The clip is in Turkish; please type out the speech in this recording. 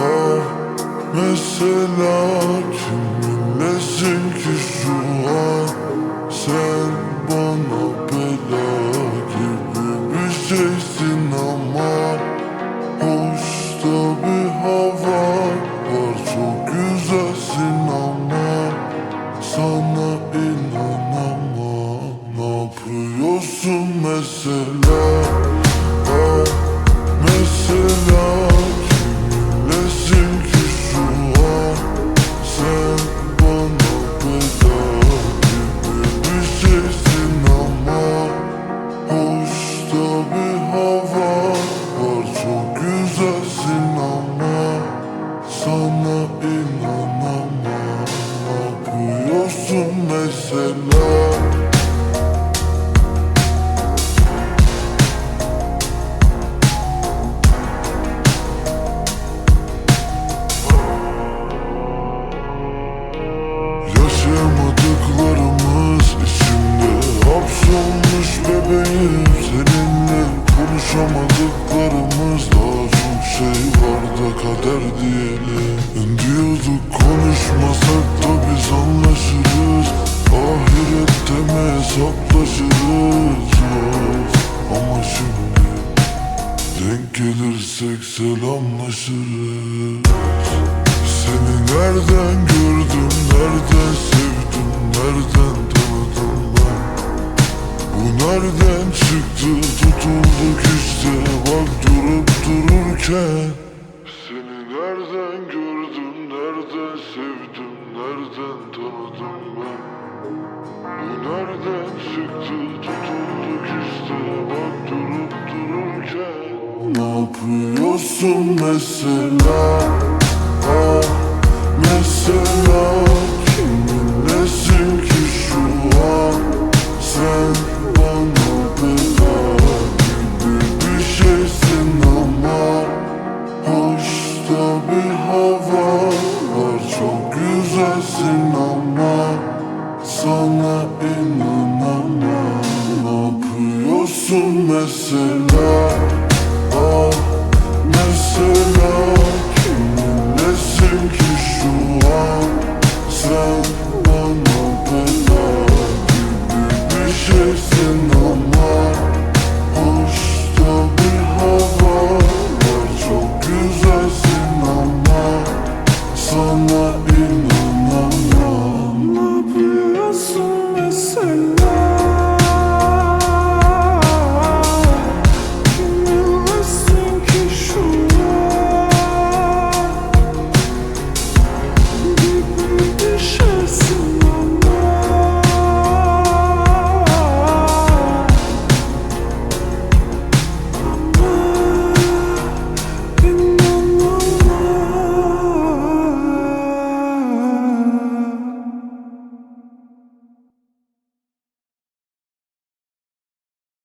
ah Mesela kiminlesin ki şu an? Sen bana bela gibi bir şeysin ama Hoşta bir hava var çok güzelsin ama Sana inanamam. Ne yapıyorsun mesela mesela. Yaşayamadıklarımız hesaplaşırız Of, Ama şimdi denk gelirsek selamlaşırız. Seni nereden gördüm, nereden sevdim, nereden tanıdım ben? Bu nereden çıktı, tutulduk işte bak durup dururken. Seni nereden gördüm, nereden sevdim, nereden tanıdım ben ne yapıyorsun mesela? Ha, mesela kiminlesin ki şu sen bana bedava gibi ama Hoşta bir hava var çok güzelsin ama. Sana inanamam. Ne yapıyorsun mesela. Ah mesela. Kiminlesin ki şu an?